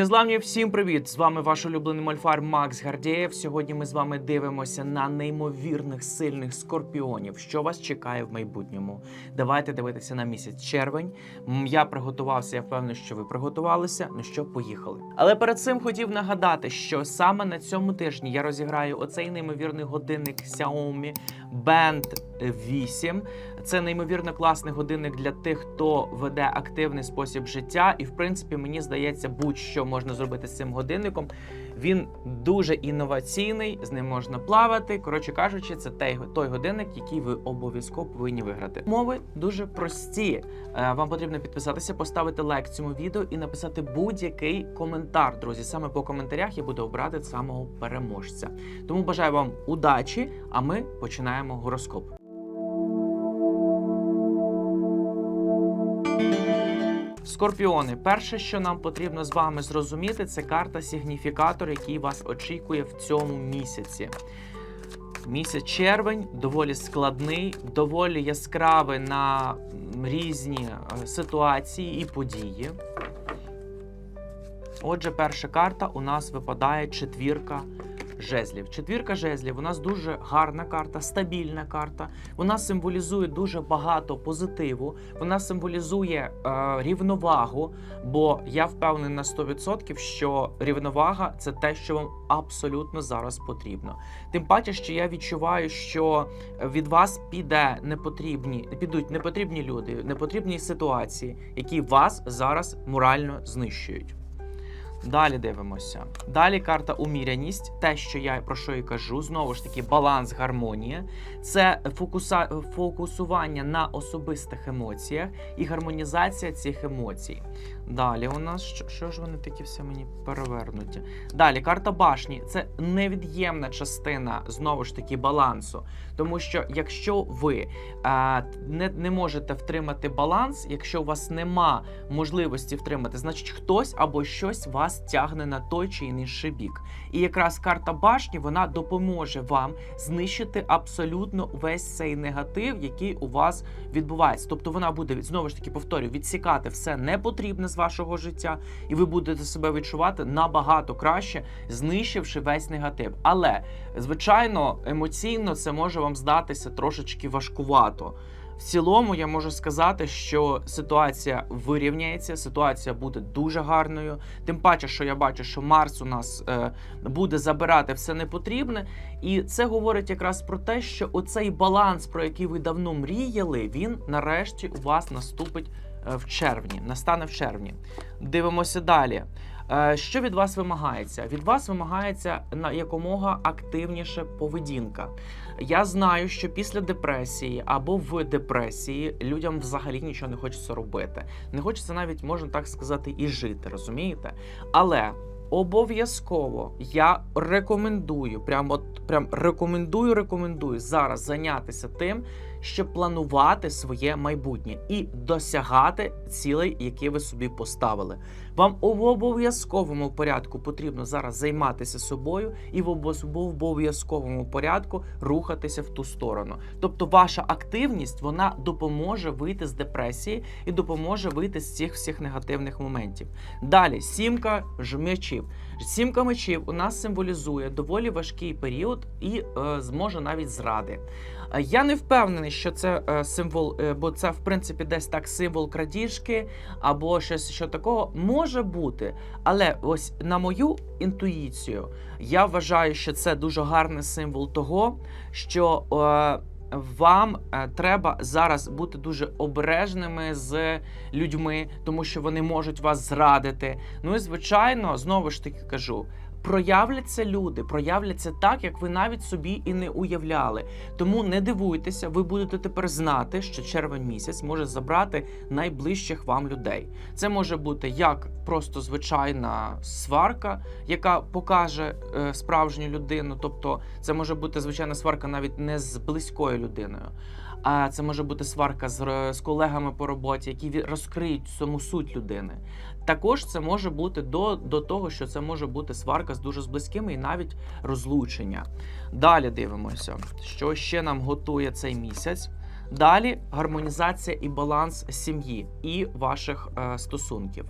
Незламні, всім привіт! З вами ваш улюблений мольфар Макс Гардієв. Сьогодні ми з вами дивимося на неймовірних сильних скорпіонів, що вас чекає в майбутньому. Давайте дивитися на місяць червень. Я приготувався, я впевнений, що ви приготувалися. Ну що, поїхали. Але перед цим хотів нагадати, що саме на цьому тижні я розіграю оцей неймовірний годинник Xiaomi Band 8. Це неймовірно класний годинник для тих, хто веде активний спосіб життя. І в принципі, мені здається, будь-що можна зробити з цим годинником. Він дуже інноваційний, з ним можна плавати. Коротше кажучи, це той, годинник, який ви обов'язково повинні виграти. Мови дуже прості. Е, Вам потрібно підписатися, поставити лайк цьому відео і написати будь-який коментар. Друзі, саме по коментарях я буду обрати самого переможця. Тому бажаю вам удачі, а ми починаємо гороскоп. Скорпіони, перше, що нам потрібно з вами зрозуміти, це карта сигніфікатор, який вас очікує в цьому місяці. Місяць червень доволі складний, доволі яскравий на різні е, ситуації і події. Отже, перша карта у нас випадає четвірка жезлів. Четвірка жезлів у нас дуже гарна карта, стабільна карта. Вона символізує дуже багато позитиву. Вона символізує е, рівновагу. Бо я впевнений на 100%, що рівновага це те, що вам абсолютно зараз потрібно. Тим паче, що я відчуваю, що від вас піде непотрібні, підуть непотрібні люди, непотрібні ситуації, які вас зараз морально знищують. Далі дивимося. Далі карта уміряність, те, що я про що і кажу, знову ж таки, баланс, гармонія. Це фокуса... фокусування на особистих емоціях і гармонізація цих емоцій. Далі у нас що, що ж вони такі все мені перевернуті? Далі карта башні це невід'ємна частина знову ж таки балансу. Тому що якщо ви е, не, не можете втримати баланс, якщо у вас нема можливості втримати, значить хтось або щось вас тягне на той чи інший бік. І якраз карта башні вона допоможе вам знищити абсолютно весь цей негатив, який у вас відбувається. Тобто вона буде знову ж таки повторюю, відсікати все непотрібне з вашого життя, і ви будете себе відчувати набагато краще, знищивши весь негатив. Але звичайно, емоційно це може вам здатися трошечки важкувато. В цілому я можу сказати, що ситуація вирівняється, ситуація буде дуже гарною. Тим паче, що я бачу, що Марс у нас е, буде забирати все непотрібне, і це говорить якраз про те, що оцей баланс, про який ви давно мріяли, він нарешті у вас наступить в червні, настане в червні. Дивимося далі. Е, Що від вас вимагається? Від вас вимагається на якомога активніша поведінка. Я знаю, що після депресії або в депресії людям взагалі нічого не хочеться робити. Не хочеться навіть, можна так сказати, і жити, розумієте? Але обов'язково я рекомендую, прям от прям рекомендую, рекомендую зараз зайнятися тим, щоб планувати своє майбутнє і досягати цілей, які ви собі поставили. Вам в обов'язковому порядку потрібно зараз займатися собою і в обов'язковому порядку рухатися в ту сторону. Тобто, ваша активність вона допоможе вийти з депресії і допоможе вийти з цих всіх негативних моментів. Далі сімка ж мечів. Сімка мечів у нас символізує доволі важкий період і е, зможе навіть зради. Е, Я не впевнений, що це е, символ, е, бо це в принципі десь так символ крадіжки або щось що такого може бути. Але ось на мою інтуїцію, я вважаю, що це дуже гарний символ того, що. Е, вам е, треба зараз бути дуже обережними з людьми, тому що вони можуть вас зрадити. Ну і звичайно, знову ж таки кажу. Проявляться люди, проявляться так, як ви навіть собі і не уявляли. Тому не дивуйтеся, ви будете тепер знати, що червень місяць може забрати найближчих вам людей. Це може бути як просто звичайна сварка, яка покаже е, справжню людину. Тобто, це може бути звичайна сварка навіть не з близькою людиною. А це може бути сварка з, з колегами по роботі, які розкриють саму суть людини. Також це може бути до, до того, що це може бути сварка з дуже з близькими і навіть розлучення. Далі дивимося, що ще нам готує цей місяць. Далі гармонізація і баланс сім'ї і ваших е, стосунків.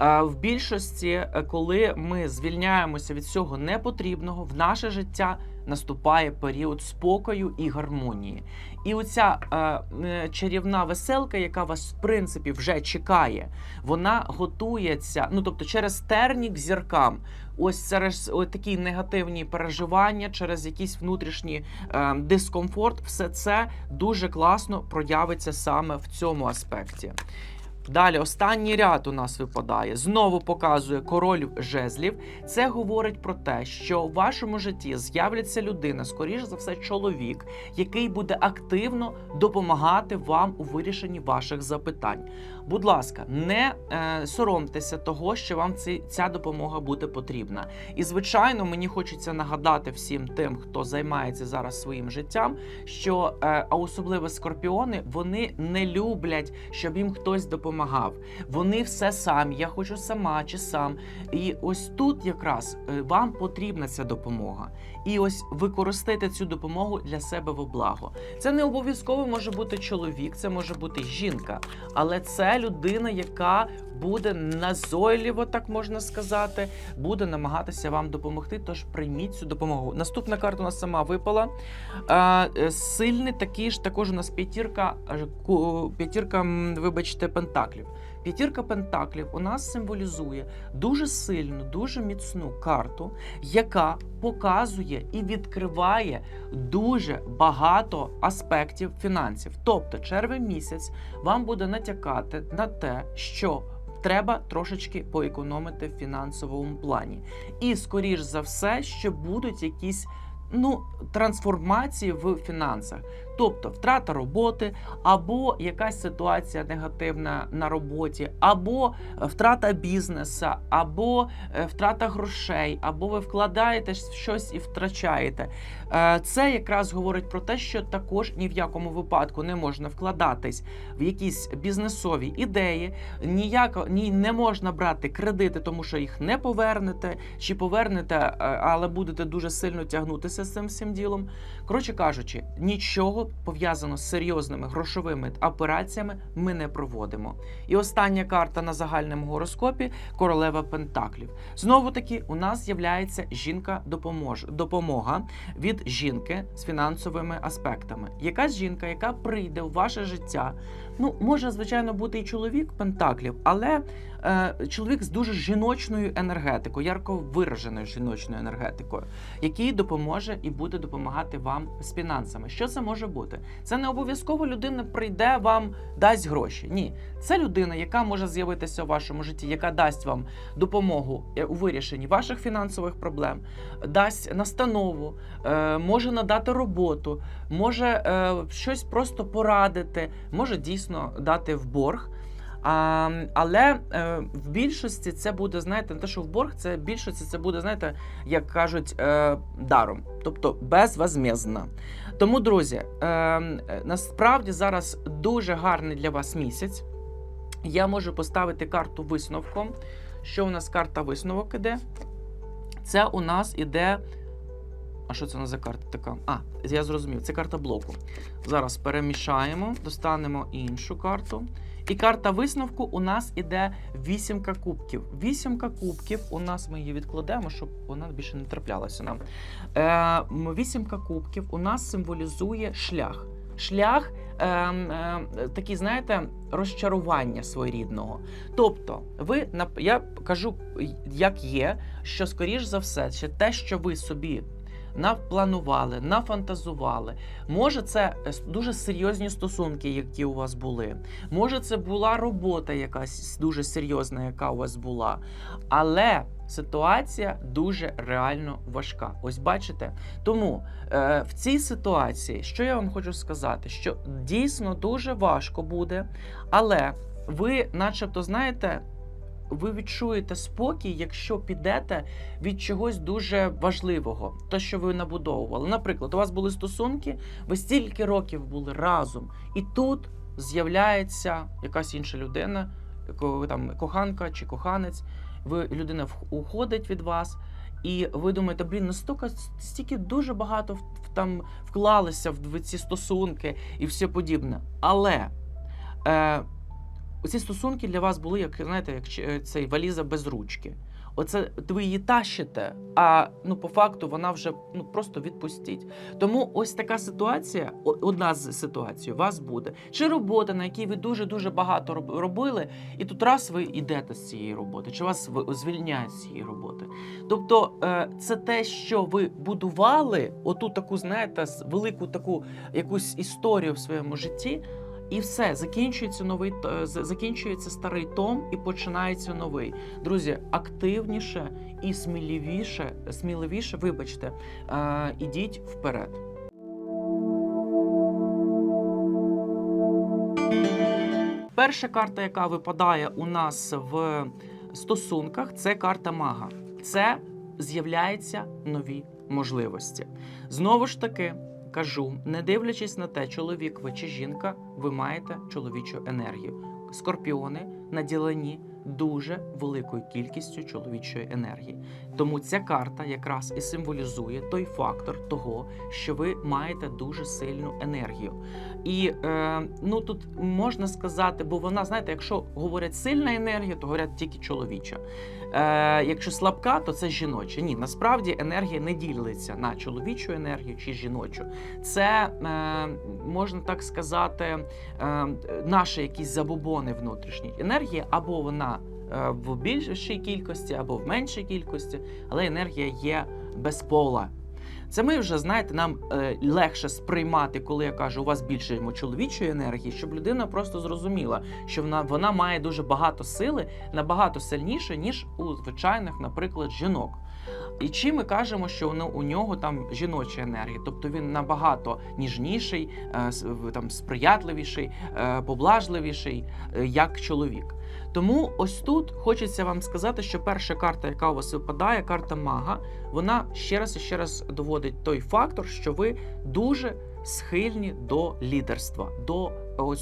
Е, В більшості, е, коли ми звільняємося від всього непотрібного, в наше життя наступає період спокою і гармонії. І оця е, чарівна веселка, яка вас в принципі вже чекає, вона готується. Ну тобто, через тернік зіркам. Ось через ось такі негативні переживання, через якийсь внутрішній е, дискомфорт, все це дуже класно проявиться саме в цьому аспекті. Далі останній ряд у нас випадає. Знову показує король жезлів. Це говорить про те, що в вашому житті з'являться людина, скоріш за все, чоловік, який буде активно допомагати вам у вирішенні ваших запитань. Будь ласка, не е, соромтеся того, що вам ці, ця допомога буде потрібна. І звичайно, мені хочеться нагадати всім тим, хто займається зараз своїм життям, що е, а особливо скорпіони, вони не люблять, щоб їм хтось допомагав. Вони все самі. Я хочу сама чи сам. І ось тут якраз е, вам потрібна ця допомога. І ось використайте цю допомогу для себе во благо. Це не обов'язково може бути чоловік, це може бути жінка, але це людина, яка буде назойливо, так можна сказати, буде намагатися вам допомогти. Тож прийміть цю допомогу. Наступна карта у нас сама випала. Е, сильний такий ж також у нас п'ятірка, е, п'ятірка, вибачте, пентаклів. П'ятірка пентаклів у нас символізує дуже сильну, дуже міцну карту, яка показує і відкриває дуже багато аспектів фінансів. Тобто, червень місяць вам буде натякати на те, що треба трошечки поекономити в фінансовому плані. І, скоріш за все, що будуть якісь. Ну, трансформації в фінансах, тобто втрата роботи, або якась ситуація негативна на роботі, або е, втрата бізнесу, або е, втрата грошей, або ви вкладаєте щось і втрачаєте. Е, Це якраз говорить про те, що також ні в якому випадку не можна вкладатись в якісь бізнесові ідеї, ніяко ні не можна брати кредити, тому що їх не повернете, чи повернете, але будете дуже сильно тягнутися з цим всім ділом. Коротше кажучи, нічого пов'язано з серйозними грошовими операціями ми не проводимо. І остання карта на загальному гороскопі королева Пентаклів. Знову таки, у нас з'являється жінка допоможе допомога від жінки з фінансовими аспектами. Якась жінка, яка прийде в ваше життя. Ну, може, звичайно, бути і чоловік Пентаклів, але чоловік з дуже жіночною енергетикою, ярко вираженою жіночною енергетикою, який допоможе і буде допомагати вам з фінансами. Що це може бути? Це не обов'язково людина прийде вам дасть гроші. Ні, це людина, яка може з'явитися у вашому житті, яка дасть вам допомогу е, у вирішенні ваших фінансових проблем, дасть настанову, е, може надати роботу, може е, щось просто порадити, може дійсно дати в борг. А, але е, в більшості це буде, знаєте, не те, що в борг, це в більшості це буде, знаєте, як кажуть, е, даром, тобто безвозмездно. Тому, друзі, е, насправді зараз дуже гарний для вас місяць. Я можу поставити карту висновком. Що у нас карта висновок іде? Це у нас іде. А що це у нас за карта така? А, я зрозумів, це карта блоку. Зараз перемішаємо, достанемо іншу карту. І карта висновку у нас іде вісімка кубків. Вісімка кубків у нас ми її відкладемо, щоб вона більше не траплялася нам. Е, вісімка кубків у нас символізує шлях. Шлях е, е, такий, знаєте, розчарування своєрідного. Тобто, ви я кажу, як є, що скоріш за все, те, що ви собі напланували, нафантазували. Може, це е, дуже серйозні стосунки, які у вас були. Може, це була робота якась дуже серйозна, яка у вас була. Але ситуація дуже реально важка. Ось бачите? Тому е, в цій ситуації, що я вам хочу сказати, що дійсно дуже важко буде, але ви, начебто, знаєте. Ви відчуєте спокій, якщо підете від чогось дуже важливого, те, що ви набудовували. Наприклад, у вас були стосунки, ви стільки років були разом, і тут з'являється якась інша людина, там коханка чи коханець. Ви людина уходить від вас, і ви думаєте, блін, настільки стільки дуже багато там вклалися в ці стосунки і все подібне. Але е, оці стосунки для вас були, як знаєте, як е, цей валіза без ручки. Оце ви її тащите, а ну по факту вона вже ну просто відпустіть. Тому ось така ситуація, одна з ситуацій, у вас буде. Чи робота, на якій ви дуже дуже багато робили, і тут раз ви йдете з цієї роботи, чи вас звільняють з цієї роботи. Тобто, е, це те, що ви будували, оту таку, знаєте, велику таку якусь історію в своєму житті. І все, закінчується новий е, закінчується старий том і починається новий. Друзі, активніше і сміливіше, сміливіше, вибачте, е, ідіть вперед. Перша карта, яка випадає у нас в стосунках, це карта мага. Це з'являються нові можливості. Знову ж таки, кажу, не дивлячись на те, чоловік ви чи жінка, ви маєте чоловічу енергію. Скорпіони наділені дуже великою кількістю чоловічої енергії. Тому ця карта якраз і символізує той фактор того, що ви маєте дуже сильну енергію. І е, ну тут можна сказати, бо вона, знаєте, якщо говорять сильна енергія, то говорять тільки чоловіча. Е, якщо слабка, то це жіноча. Ні, насправді енергія не ділиться на чоловічу енергію чи жіночу. Це е, можна так сказати, е, наші якісь забобони внутрішні. Енергія або вона в більшій кількості, або в меншій кількості, але енергія є безпола. Це ми вже знаєте, нам е, легше сприймати, коли я кажу, у вас більше чоловічої енергії, щоб людина просто зрозуміла, що вона, вона має дуже багато сили, набагато сильніше, ніж у звичайних, наприклад, жінок. І чи ми кажемо, що воно у нього там жіноча енергія, тобто він набагато ніжніший, е, там сприятливіший, е, поблажливіший, е, як чоловік. Тому ось тут хочеться вам сказати, що перша карта, яка у вас випадає, карта мага, вона ще раз і ще раз доводить той фактор, що ви дуже схильні до лідерства, до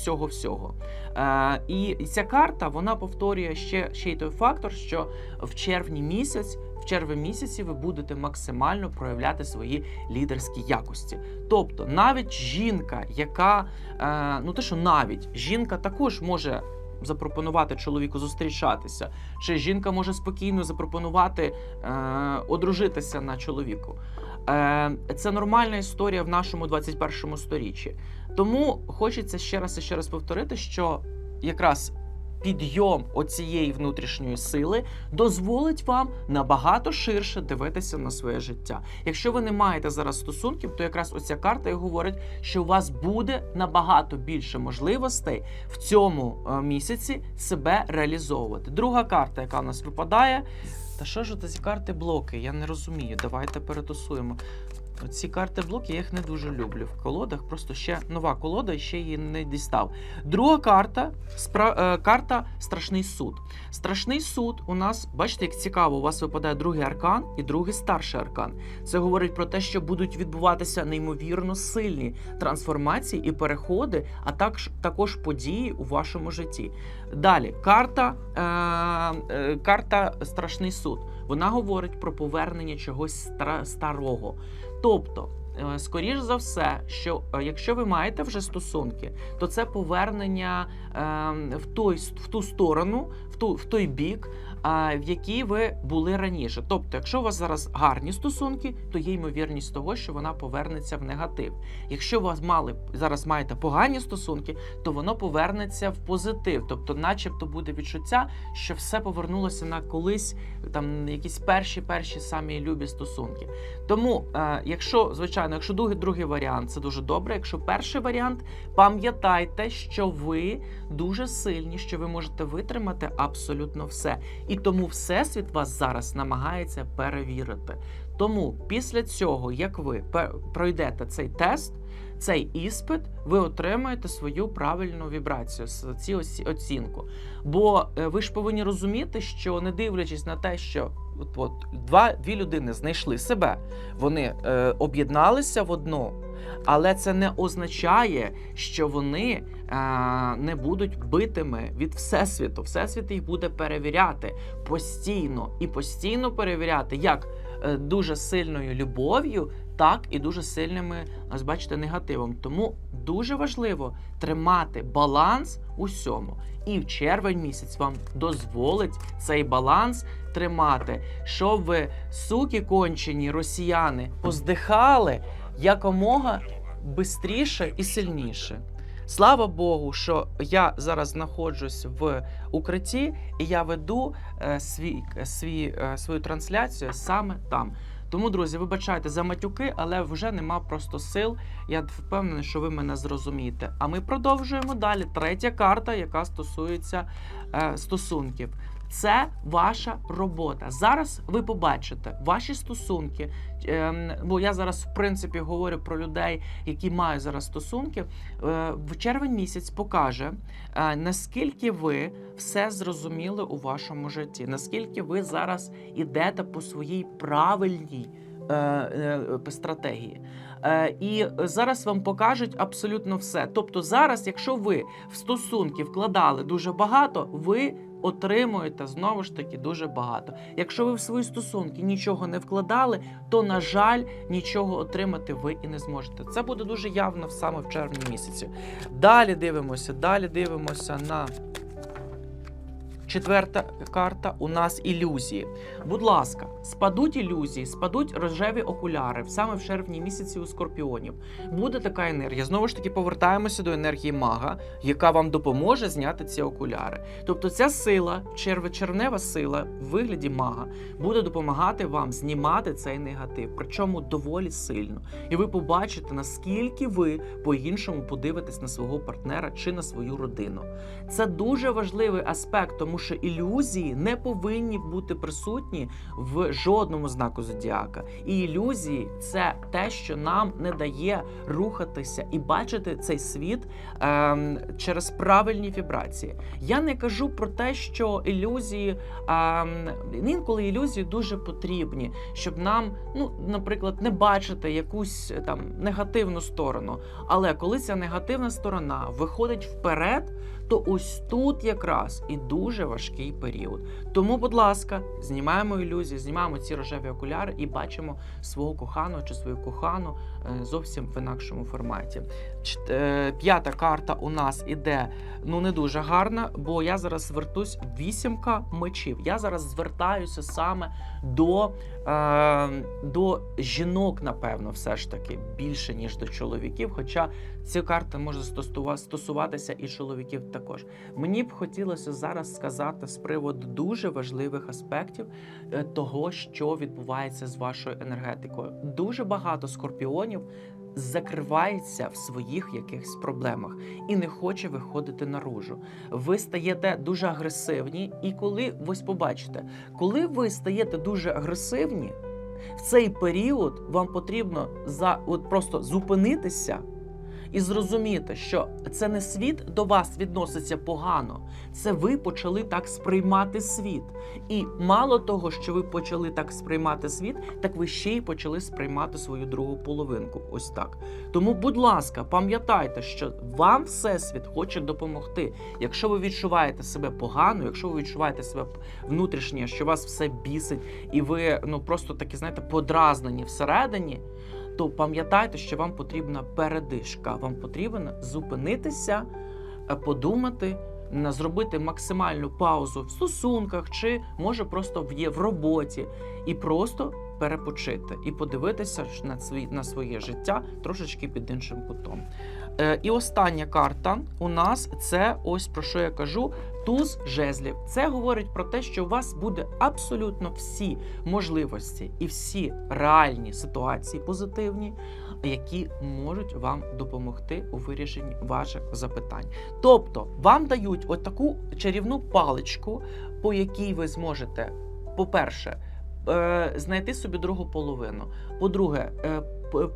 цього всього. Е, і ця карта вона повторює ще, ще й той фактор, що в червні місяць. В червні місяці ви будете максимально проявляти свої лідерські якості. Тобто, навіть жінка, яка е, ну те, що навіть жінка також може запропонувати чоловіку зустрічатися, чи жінка може спокійно запропонувати е, одружитися на чоловіку. Е, це нормальна історія в нашому 21 сторіччі. Тому хочеться ще раз і ще раз повторити, що якраз підйом оцієї внутрішньої сили дозволить вам набагато ширше дивитися на своє життя. Якщо ви не маєте зараз стосунків, то якраз оця карта і говорить, що у вас буде набагато більше можливостей в цьому е, місяці себе реалізовувати. Друга карта, яка у нас випадає. Та що ж це ці карти блоки? Я не розумію. Давайте перетасуємо. Ці карти блоки я їх не дуже люблю в колодах. Просто ще нова колода, ще її не дістав. Друга карта спра... е, карта Страшний суд. Страшний суд у нас, бачите, як цікаво, у вас випадає другий аркан і другий старший аркан. Це говорить про те, що будуть відбуватися неймовірно сильні трансформації і переходи, а також, також події у вашому житті. Далі, карта, е, е, карта Страшний суд. Вона говорить про повернення чогось стара- старого. Тобто, е, скоріш за все, що е, якщо ви маєте вже стосунки, то це повернення е, в, той, в ту сторону, в, ту, в той бік, в якій ви були раніше. Тобто, якщо у вас зараз гарні стосунки, то є ймовірність того, що вона повернеться в негатив. Якщо у вас мали зараз маєте погані стосунки, то воно повернеться в позитив. Тобто, начебто буде відчуття, що все повернулося на колись там якісь перші, перші самі любі стосунки. Тому, е, якщо звичайно, якщо другий, другий варіант, це дуже добре. Якщо перший варіант, пам'ятайте, що ви дуже сильні, що ви можете витримати абсолютно все. І тому Всесвіт вас зараз намагається перевірити. Тому після цього, як ви пройдете цей тест, цей іспит, ви отримаєте свою правильну вібрацію, ці оці- оцінку. Бо е, ви ж повинні розуміти, що не дивлячись на те, що от, от два дві людини знайшли себе, вони е, об'єдналися в одну. Але це не означає, що вони не будуть битими від всесвіту. Всесвіт їх буде перевіряти постійно і постійно перевіряти, як е, дуже сильною любов'ю, так і дуже сильними, ось бачите, негативом. Тому дуже важливо тримати баланс у всьому. І в червень місяць вам дозволить цей баланс тримати, щоб ви, суки кончені росіяни, поздихали якомога бистріше і сильніше. Слава Богу, що я зараз знаходжусь в укритті, і я веду е, свій, свій, е, свою трансляцію саме там. Тому, друзі, вибачайте за матюки, але вже нема просто сил. Я впевнений, що ви мене зрозумієте. А ми продовжуємо далі. Третя карта, яка стосується е, стосунків. Це ваша робота. Зараз ви побачите ваші стосунки. Ем, бо я зараз, в принципі, говорю про людей, які мають зараз стосунки. Е, в червень місяць покаже, е, наскільки ви все зрозуміли у вашому житті, наскільки ви зараз ідете по своїй правильній е, стратегії. І зараз вам покажуть абсолютно все. Тобто, зараз, якщо ви в стосунки вкладали дуже багато, ви отримуєте знову ж таки дуже багато. Якщо ви в свої стосунки нічого не вкладали, то на жаль, нічого отримати ви і не зможете. Це буде дуже явно саме в червні місяці. Далі дивимося, далі дивимося на. Четверта карта у нас ілюзії. Будь ласка, спадуть ілюзії, спадуть рожеві окуляри саме в червні місяці у скорпіонів. Буде така енергія. Знову ж таки, повертаємося до енергії мага, яка вам допоможе зняти ці окуляри. Тобто, ця сила, черв... червнева сила в вигляді мага, буде допомагати вам знімати цей негатив, причому доволі сильно. І ви побачите, наскільки ви по-іншому подивитесь на свого партнера чи на свою родину. Це дуже важливий аспект, тому що ілюзії не повинні бути присутні в жодному знаку зодіака. І ілюзії це те, що нам не дає рухатися і бачити цей світ ем, через правильні вібрації. Я не кажу про те, що ілюзії ем, інколи ілюзії дуже потрібні, щоб нам, ну, наприклад, не бачити якусь е, там негативну сторону. Але коли ця негативна сторона виходить вперед, то ось тут якраз і дуже важкий період. Тому, будь ласка, знімаємо ілюзії, знімаємо ці рожеві окуляри і бачимо свого коханого чи свою кохану е, зовсім в інакшому форматі. Е, П'ята карта у нас іде ну не дуже гарна, бо я зараз звертусь вісімка мечів. Я зараз звертаюся саме до, е, до жінок, напевно, все ж таки більше ніж до чоловіків. Хоча ці карти може стосуватися і чоловіків також. Мені б хотілося зараз сказати з приводу дуже важливих аспектів е, того, що відбувається з вашою енергетикою. Дуже багато скорпіонів закривається в своїх якихось проблемах і не хоче виходити наружу. Ви стаєте дуже агресивні, і коли ось побачите, коли ви стаєте дуже агресивні, в цей період вам потрібно за от просто зупинитися і зрозуміти, що це не світ до вас відноситься погано, це ви почали так сприймати світ. І мало того, що ви почали так сприймати світ, так ви ще й почали сприймати свою другу половинку. Ось так. Тому, будь ласка, пам'ятайте, що вам всесвіт хоче допомогти. Якщо ви відчуваєте себе погано, якщо ви відчуваєте себе внутрішнє, що вас все бісить, і ви ну просто такі, знаєте, подразнені всередині то пам'ятайте, що вам потрібна передишка. Вам потрібно зупинитися, е, подумати, зробити максимальну паузу в стосунках, чи може просто в, роботі, і просто перепочити і подивитися на свій на своє життя трошечки під іншим кутом. Е, і остання карта у нас це ось про що я кажу: туз жезлів. Це говорить про те, що у вас буде абсолютно всі можливості і всі реальні ситуації позитивні, які можуть вам допомогти у вирішенні ваших запитань. Тобто вам дають от таку чарівну паличку, по якій ви зможете, по-перше, е, знайти собі другу половину. По-друге, е,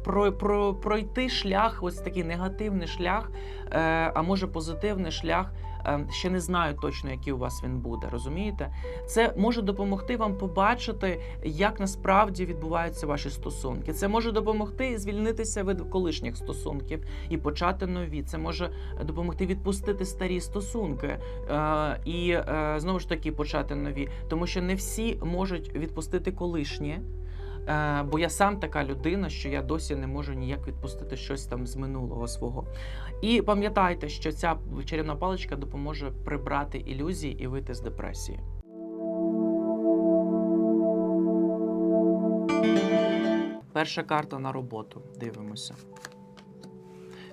про, про, пройти шлях, ось такий негативний шлях, е, а може позитивний шлях. Е, Ще не знаю точно, який у вас він буде. Розумієте? Це може допомогти вам побачити, як насправді відбуваються ваші стосунки. Це може допомогти звільнитися від колишніх стосунків і почати нові. Це може допомогти відпустити старі стосунки е, і е, знову ж таки почати нові, тому що не всі можуть відпустити колишнє. Е, бо я сам така людина, що я досі не можу ніяк відпустити щось там з минулого свого. І пам'ятайте, що ця чарівна паличка допоможе прибрати ілюзії і вийти з депресії. Перша карта на роботу. Дивимося.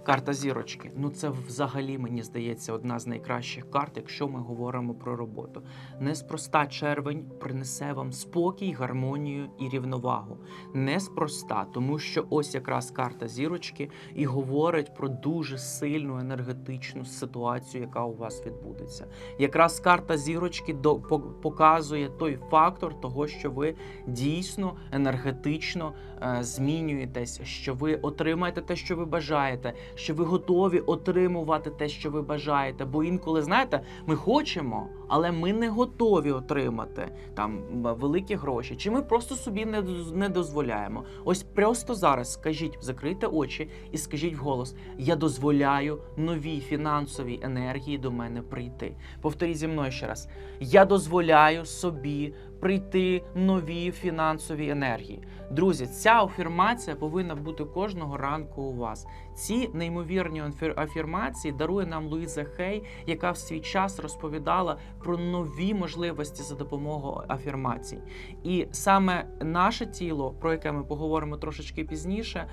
Карта зірочки. Ну це взагалі мені здається одна з найкращих карт, якщо ми говоримо про роботу. Неспроста червень принесе вам спокій, гармонію і рівновагу. Неспроста, тому що ось якраз карта зірочки і говорить про дуже сильну енергетичну ситуацію, яка у вас відбудеться. Якраз карта зірочки до показує той фактор того, що ви дійсно енергетично е, змінюєтесь, що ви отримаєте те, що ви бажаєте, що ви готові отримувати те, що ви бажаєте. Бо інколи, знаєте, ми хочемо, але ми не готові отримати там великі гроші, чи ми просто собі не, не дозволяємо. Ось просто зараз скажіть, закрийте очі і скажіть вголос: я дозволяю новій фінансовій енергії до мене прийти. Повторіть зі мною ще раз: я дозволяю собі прийти нові фінансові енергії. Друзі, ця афірмація повинна бути кожного ранку у вас. Ці неймовірні афірмації дарує нам Луїза Хей, яка в свій час розповідала про нові можливості за допомогою афірмацій. І саме наше тіло, про яке ми поговоримо трошечки пізніше,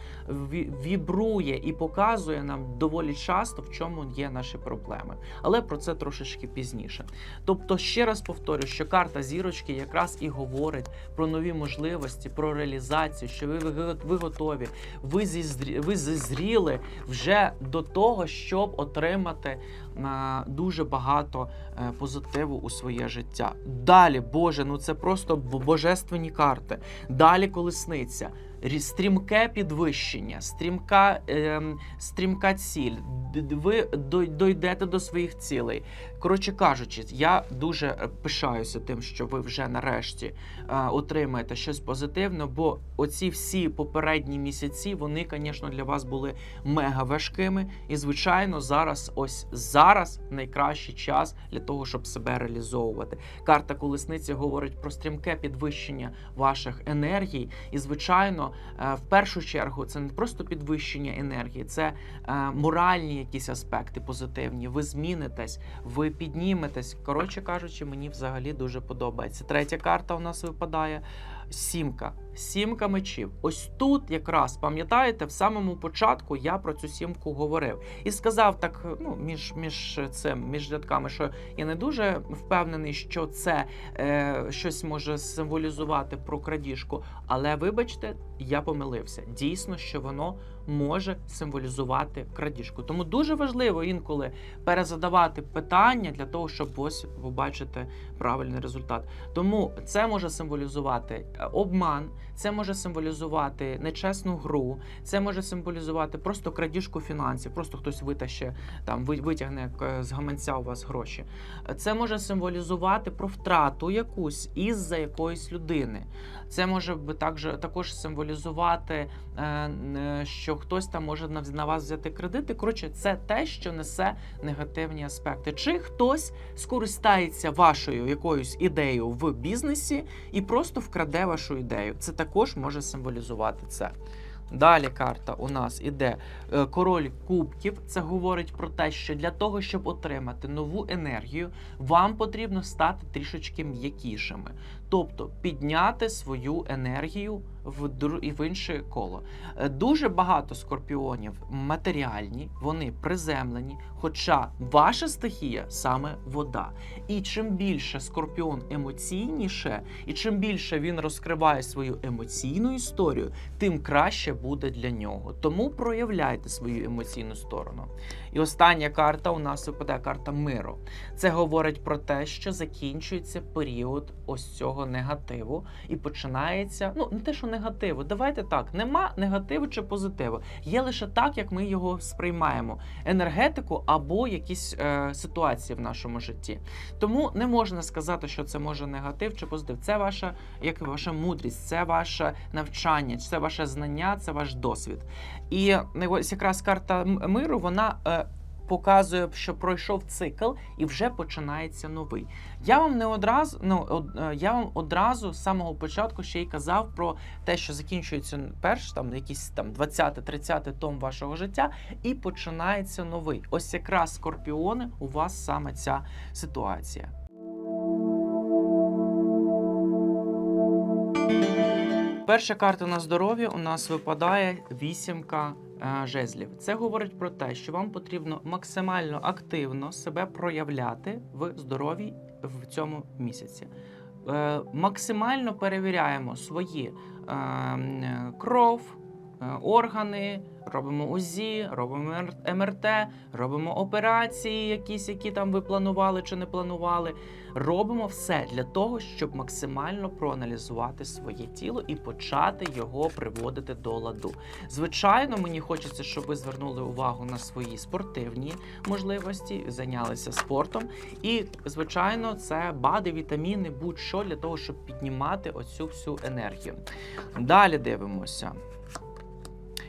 вібрує і показує нам доволі часто, в чому є наші проблеми. Але про це трошечки пізніше. Тобто, ще раз повторю, що карта зірочки якраз і говорить про нові можливості, про реалізацію, що ви, ви, ви готові, ви, зізрі, ви зазріли вже до того, щоб отримати а, дуже багато е, позитиву у своє життя. Далі, Боже, ну це просто божественні карти. Далі колесниця. Рі- Стрімке підвищення, стрімка, ем, стрімка ціль. Ви дойдете до своїх цілей. Коротше кажучи, я дуже е, пишаюся тим, що ви вже нарешті е, отримаєте щось позитивне, бо оці всі попередні місяці, вони, звісно, для вас були мега важкими. І, звичайно, зараз, ось зараз найкращий час для того, щоб себе реалізовувати. Карта колесниці говорить про стрімке підвищення ваших енергій. І, звичайно, е, в першу чергу це не просто підвищення енергії, це е, моральні якісь аспекти позитивні. Ви змінитесь, ви підніметесь. Коротше кажучи, мені взагалі дуже подобається. Третя карта у нас випадає. Сімка. Сімка мечів. Ось тут якраз пам'ятаєте, в самому початку я про цю сімку говорив і сказав так: ну між між цим між рядками, що я не дуже впевнений, що це е, щось може символізувати про крадіжку. Але вибачте, я помилився. Дійсно, що воно може символізувати крадіжку. Тому дуже важливо інколи перезадавати питання для того, щоб ось побачити правильний результат. Тому це може символізувати е, обман, це може символізувати нечесну гру, це може символізувати просто крадіжку фінансів, просто хтось витаще там витягне е, з гаманця у вас гроші. Е, Це може символізувати про втрату якусь із-за якоїсь людини. Це може також, також символізувати, що хтось там може на вас взяти кредити. Коротше, це те, що несе негативні аспекти. Чи хтось скористається вашою якоюсь ідеєю в бізнесі і просто вкраде вашу ідею. Це також може символізувати це. Далі карта у нас іде е, король кубків. Це говорить про те, що для того, щоб отримати нову енергію, вам потрібно стати трішечки м'якішими, тобто підняти свою енергію в і в інше коло. Е, Дуже багато скорпіонів матеріальні, вони приземлені, хоча ваша стихія саме вода. І чим більше скорпіон емоційніше, і чим більше він розкриває свою емоційну історію, тим краще буде для нього. Тому проявляйте свою емоційну сторону. І остання карта у нас випадає карта миру. Це говорить про те, що закінчується період ось цього негативу і починається. Ну не те, що негативу. Давайте так, нема негативу чи позитиву. Є лише так, як ми його сприймаємо: енергетику або якісь е, ситуації в нашому житті. Тому не можна сказати, що це може негатив чи позитив. Це ваша як ваша мудрість, це ваше навчання, це ваше знання, це ваш досвід. І ось якраз карта миру, вона. Е, показує, що пройшов цикл і вже починається новий. Я вам не одразу, ну е, я вам одразу з самого початку ще й казав про те, що закінчується перш там якийсь там 20-30 том вашого життя, і починається новий. Ось якраз скорпіони у вас саме ця ситуація. Перша карта на здоров'я у нас випадає вісімка жезлів. Це говорить про те, що вам потрібно максимально активно себе проявляти в здоров'ї в цьому місяці. Е, максимально перевіряємо свої е, м, е, кров, е, органи, робимо УЗІ, робимо МР- МРТ, робимо операції, якісь, які там ви планували чи не планували. Робимо все для того, щоб максимально проаналізувати своє тіло і почати його приводити до ладу. Звичайно, мені хочеться, щоб ви звернули увагу на свої спортивні можливості, зайнялися спортом. І, звичайно, це БАДи, вітаміни, будь-що для того, щоб піднімати оцю всю енергію. Далі дивимося.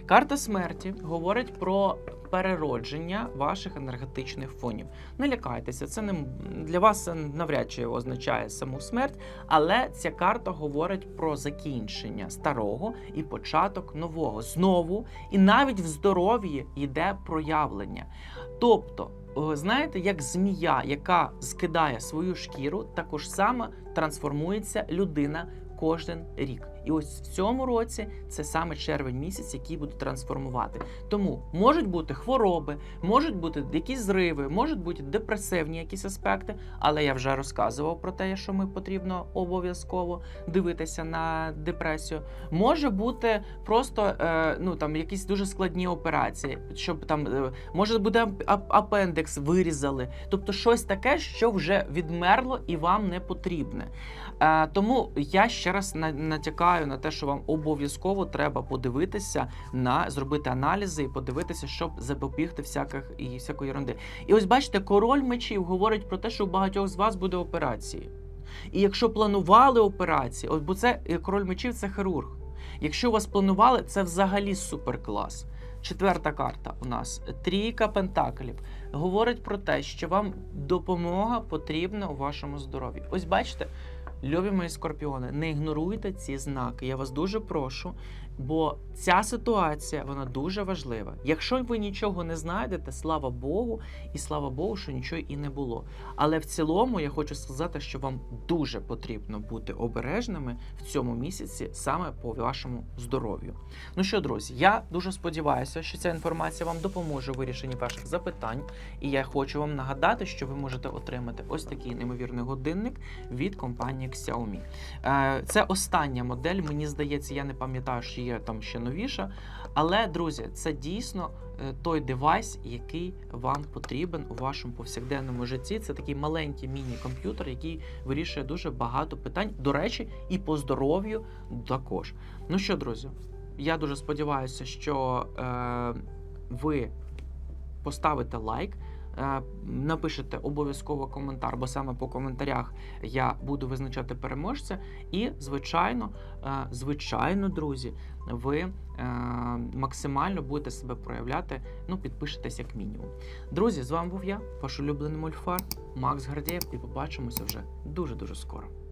Карта смерті говорить про переродження ваших енергетичних фонів. Не лякайтеся, це не для вас це навряд чи означає саму смерть, але ця карта говорить про закінчення старого і початок нового. Знову, і навіть в здоров'ї йде проявлення. Тобто, о, знаєте, як змія, яка скидає свою шкіру, також саме трансформується людина кожен рік. І ось в цьому році це саме червень місяць, який буде трансформувати. Тому можуть бути хвороби, можуть бути якісь зриви, можуть бути депресивні якісь аспекти, але я вже розказував про те, що ми потрібно обов'язково дивитися на депресію. Може бути просто е, ну там якісь дуже складні операції, щоб там е, може буде апендекс вирізали, тобто щось таке, що вже відмерло і вам не потрібне. Е, тому я ще раз на- натякаю на те, що вам обов'язково треба подивитися на зробити аналізи і подивитися, щоб запобігти всяких і всякої ерунди. І ось бачите, король мечів говорить про те, що у багатьох з вас буде операції. І якщо планували операції, от бо це е, король мечів це хірург. Якщо у вас планували, це взагалі супер клас. Четверта карта у нас трійка пентаклів. Говорить про те, що вам допомога потрібна у вашому здоров'ї. Ось бачите, любі мої скорпіони, не ігноруйте ці знаки. Я вас дуже прошу, бо ця ситуація вона дуже важлива. Якщо ви нічого не знайдете, слава Богу, і слава Богу, що нічого і не було. Але в цілому я хочу сказати, що вам дуже потрібно бути обережними в цьому місяці саме по вашому здоров'ю. Ну що, друзі, я дуже сподіваюся, що ця інформація вам допоможе у вирішенні ваших запитань. І я хочу вам нагадати, що ви можете отримати ось такий неймовірний годинник від компанії Xiaomi. Е, Це остання модель. Мені здається, я не пам'ятаю, що є там ще новіша. Але, друзі, це дійсно е, той девайс, який вам потрібен у вашому повсякденному житті. Це такий маленький міні-комп'ютер, який вирішує дуже багато питань. До речі, і по здоров'ю також. Ну що, друзі, я дуже сподіваюся, що е, ви поставите лайк. е, Напишете обов'язково коментар, бо саме по коментарях я буду визначати переможця. І, звичайно, е, звичайно, друзі, ви е, максимально будете себе проявляти. Ну, підпишетесь як мінімум. Друзі, з вами був я, ваш улюблений мольфар Макс Гардєєв, і побачимося вже дуже дуже скоро.